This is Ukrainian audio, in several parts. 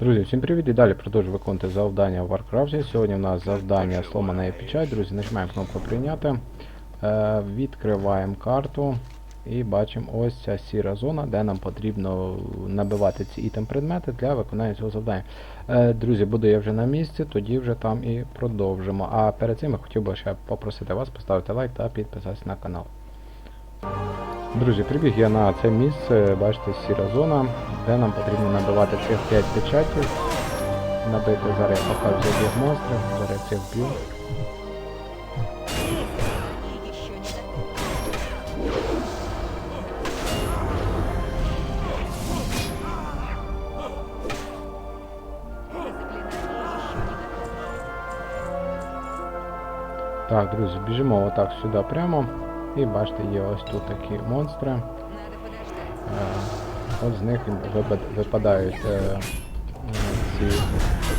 Друзі, всім привіт і далі продовжую виконувати завдання в Warcraft. Сьогодні у нас завдання сломана печать. Друзі, нажимаємо кнопку прийняти. Е, відкриваємо карту і бачимо ось ця сіра зона, де нам потрібно набивати ці ітем предмети для виконання цього завдання. Е, друзі, буду я вже на місці, тоді вже там і продовжимо. А перед цим я хотів би ще попросити вас поставити лайк та підписатися на канал. Друзі, прибіг я на це місце, бачите, сіра зона, де нам потрібно набивати цих 5 печатів. Набити зараз я покажу забіг монстрів, зараз я цих б'ю. Так, друзі, біжимо отак сюди прямо. І бачите, є ось тут такі монстри. Е, от з них випадають е, ці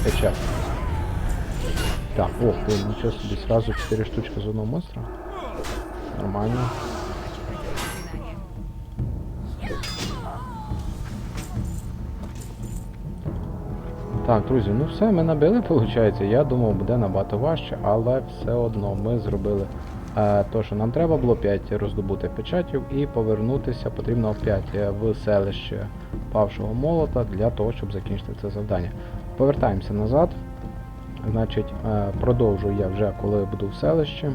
печаті. Так, ох, нічого собі, сразу 4 штучки з одного монстра. Нормально. Так, друзі, ну все, ми набили, виходить. Я думав, буде набагато важче, але все одно ми зробили е, то, що нам треба було 5 роздобути печатів і повернутися потрібно опять е, в селище павшого молота для того, щоб закінчити це завдання. Повертаємося назад. Значить, е, продовжую я вже коли буду в селищі.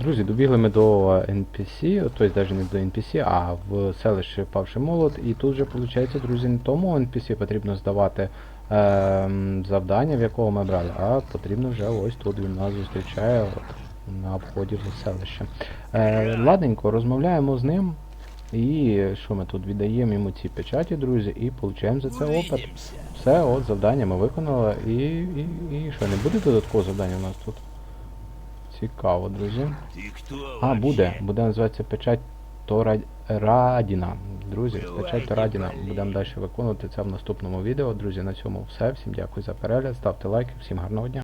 Друзі, добігли ми до NPC, тобто навіть не до NPC, а в селище Павший Молот. І тут же, виходить, друзі, не тому NPC потрібно здавати ем, завдання, в якого ми брали, а потрібно вже ось тут він нас зустрічає от, на вході в селище. Е, ладненько, розмовляємо з ним. І що ми тут віддаємо йому ці печаті, друзі, і получаємо за це опит. Все, от завдання ми виконали. І, і, і що, не буде додаткового завдання у нас тут? Цікаво, друзі. А, буде. Буде називатися печать Торадіна. Друзі, печать Торадіна. Будемо далі виконувати це в наступному відео. Друзі, на цьому все. Всім дякую за перегляд. Ставте лайки, всім гарного дня.